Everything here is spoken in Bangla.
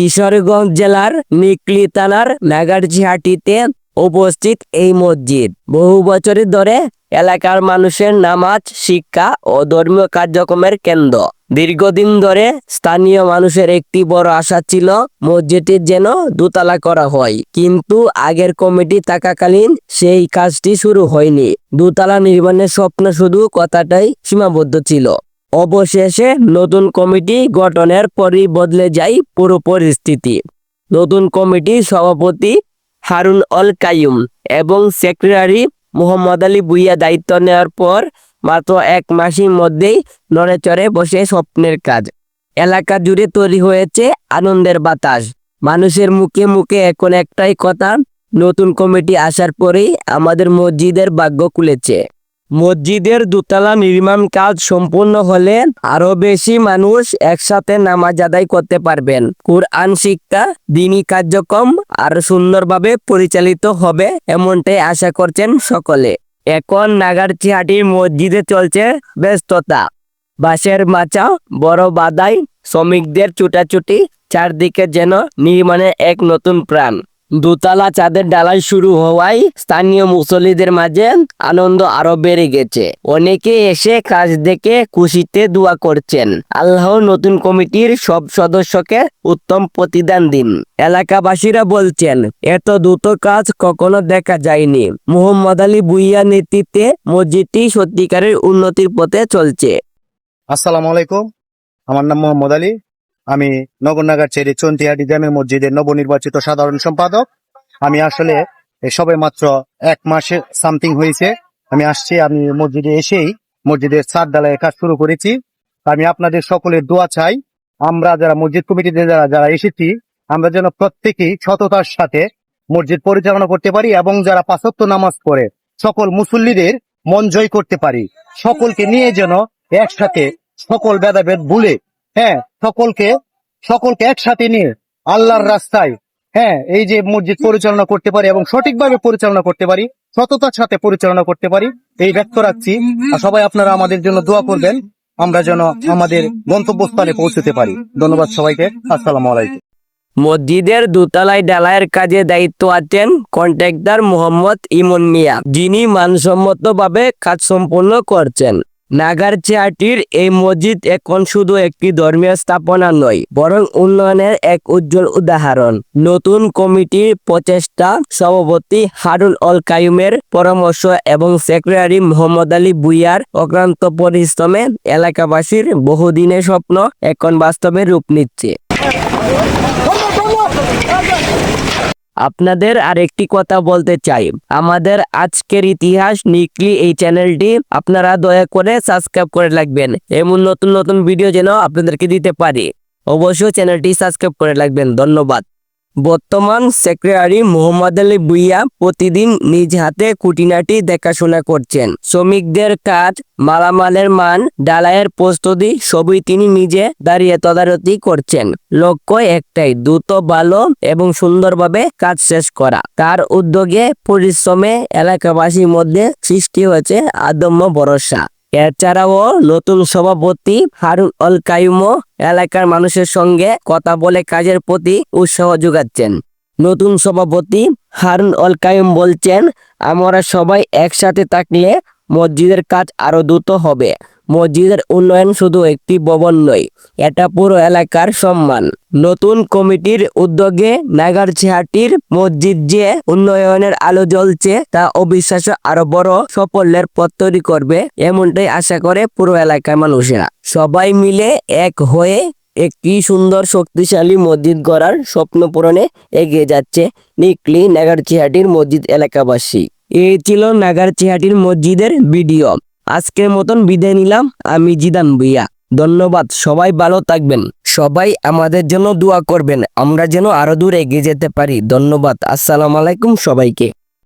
কিশোরগঞ্জ জেলার নিকলি থানার নাগারচিহাটিতে উপস্থিত এই মসজিদ। বহু বছরের ধরে এলাকার মানুষের নামাজ, শিক্ষা ও ধর্মীয় কার্যক্রমের কেন্দ্র। দীর্ঘদিন ধরে স্থানীয় মানুষের একটি বড় আশা ছিল মসজিদটি যেন দোতলা করা হয়। কিন্তু আগের কমিটি থাকাকালীন সেই কাজটি শুরু হয়নি। দোতলা নির্মাণের স্বপ্ন শুধু কথাটাই সীমাবদ্ধ ছিল। অবশেষে নতুন কমিটি গঠনের পরই বদলে যায় পুরো পরিস্থিতি। নতুন কমিটির সভাপতি হারুন অল কাইয়ুম এবং সেক্রেটারি মোহাম্মদ আলী বুইয়া দায়িত্ব নেওয়ার পর মাত্র এক মাসের মধ্যেই নড়েচড়ে বসে স্বপ্নের কাজ। এলাকা জুড়ে তৈরি হয়েছে আনন্দের বাতাস। মানুষের মুখে মুখে এখন একটাই কথা, নতুন কমিটি আসার পরেই আমাদের মসজিদের ভাগ্য খুলেছে। মসজিদের দোতলা নির্মাণ কাজ সম্পূর্ণ হলে আরও বেশি মানুষ একসাথে নামাজ আদায় করতে পারবেন। কোরআন শিক্ষা, দিনী কার্যক্রম আর সুন্দরভাবে পরিচালিত হবে এমনটাই আশা করছেন সকলে। এখন নাগারচিহাটির মসজিদে চলছে ব্যস্ততা। বাঁশের মাচা, বড় বাদাই শ্রমিকদের ছুটাছুটি, চারদিকে যেন নির্মাণে এক নতুন প্রাণ। দোতলা চাঁদের ডালাই শুরু হওয়ায় স্থানীয় মুসল্লিদের মাঝে আনন্দ আরও বেড়ে গেছে। অনেকে এসে কাজ দেখে খুশিতে দোয়া করছেন। আল্লাহ নতুন কমিটির সব সদস্যকে উত্তম প্রতিদান দিন। এলাকাবাসীরা বলছেন, এত দ্রুত কাজ কখনো দেখা যায়নি। মোহাম্মদ আলী বুইয়া নেতৃত্বে মসজিদটি সত্যিকারের উন্নতির পথে চলছে। আসসালামু আলাইকুম। আমার নাম মোহাম্মদ আলী। আমি নগরনাগার চেরি চন্তিয়াটি জামে মসজিদের নবনির্বাচিত সাধারণ সম্পাদক। আমি আসলে সবে মাত্র এক মাসে সামথিং হয়েছে। আমি আসছি, আমি মসজিদে এসেই মসজিদের ছাদ ডালায় কাজ শুরু করেছি। আমি আপনাদের সকলের দোয়া চাই। আমরা যারা মসজিদ কমিটিতে যারা যারা এসেছি, আমরা যেন প্রত্যেকেই সততার সাথে মসজিদ পরিচালনা করতে পারি এবং যারা পাঁচত্ব নামাজ পড়ে, সকল মুসল্লিদের মন জয় করতে পারি। সকলকে নিয়ে যেন একসাথে সকল ভেদাভেদ ভুলে হ্যাঁ সকলকে সকলকে একসাথে নিয়ে আল্লাহর রাস্তায় হ্যাঁ এই যে মসজিদ পরিচালনা করতে পারি এবং সঠিকভাবে পরিচালনা করতে পারি, সততার সাথে পরিচালনা করতে পারি, এই ব্যক্ত রাখছি। আর সবাই আপনারা আমাদের জন্য দোয়া করবেন, আমরা যেন আমাদের গন্তব্যস্থলে পৌঁছতে পারি। ধন্যবাদ সবাইকে, আসসালামু আলাইকুম। মসজিদের দোতলায় ডালায়ের কাজে দায়িত্ব আছেন কন্ট্রাক্টর মোহাম্মদ ইমন মিয়া, যিনি মানসম্মতভাবে কাজ সম্পন্ন করছেন। নাগারচিহাটির এই মসজিদ এখন শুধু একটি ধর্মীয় স্থাপনা নয়, বরং উন্নয়নের এক উজ্জ্বল উদাহরণ। নতুন কমিটির প্রচেষ্টা সভাপতি হারুল অল কায়ুমের পরামর্শ এবং সেক্রেটারি মোহাম্মদ আলী বুইয়ার অক্লান্ত পরিশ্রমে এলাকাবাসীর বহুদিনের স্বপ্ন এখন বাস্তবে রূপ নিচ্ছে। আপনাদের আরেকটি কথা বলতে চাই। আমাদের আজকের ইতিহাস নিকলি এই চ্যানেলটি। আপনারা দয়া করে সাবস্ক্রাইব করে রাখবেন। এমন নতুন নতুন ভিডিও যেন আপনাদেরকে দিতে পারি। অবশ্যই চ্যানেলটি সাবস্ক্রাইব করে রাখবেন। ধন্যবাদ। বর্তমান সেক্রেটারি মোহাম্মদ আলী বুইয়া প্রতিদিন নিজ হাতে খুঁটিনাটি দেখাশোনা করছেন। শ্রমিকদের কাজ, মালামালের মান ডালায়ের প্রস্তুতি সবই তিনি নিজে দাঁড়িয়ে তদারতি করছেন। লক্ষ্য একটাই, দ্রুত, ভালো এবং সুন্দরভাবে কাজ শেষ করা। তার উদ্যোগে পরিশ্রমে এলাকাবাসীর মধ্যে সৃষ্টি হয়েছে আদম্য ভরসা। এছাড়াও নতুন সভাপতি ফারুক অল কাইমো এলাকার মানুষের সঙ্গে কথা বলে কাজের প্রতি উৎসাহ যোগাচ্ছেন। নতুন সভাপতি হারুন অল কাইম বলছেন, আমরা সবাই একসাথে থাকলে মসজিদের কাজ আরও দ্রুত হবে। মসজিদের উন্নয়ন শুধু একটি ভবন নয়, এটা পুরো এলাকার সম্মান। নতুন কমিটির উদ্যোগে নাগারচিহাটির মসজিদ যে উন্নয়নের আলো জ্বলছে, তা অবিশ্বাস্য আরও বড় সাফল্যের পথ তৈরি করবে এমনটাই আশা করে পুরো এলাকার মানুষেরা। সবাই মিলে এক হয়ে একটি সুন্দর শক্তিশালী মসজিদ গড়ার স্বপ্ন পূরণে এগিয়ে যাচ্ছে নিকলি নাগারচিহাটির মসজিদ এলাকাবাসী। এই ছিল নাগারচিহাটির মসজিদের ভিডিও। আজকের মতন বিদায় নিলাম। আমি জিদান ভুইয়া। ধন্যবাদ। সবাই ভালো থাকবেন। সবাই আমাদের জন্য দোয়া করবেন। আমরা যেন আরও দূর এগিয়ে যেতে পারি। ধন্যবাদ। আসসালাম আলাইকুম সবাইকে।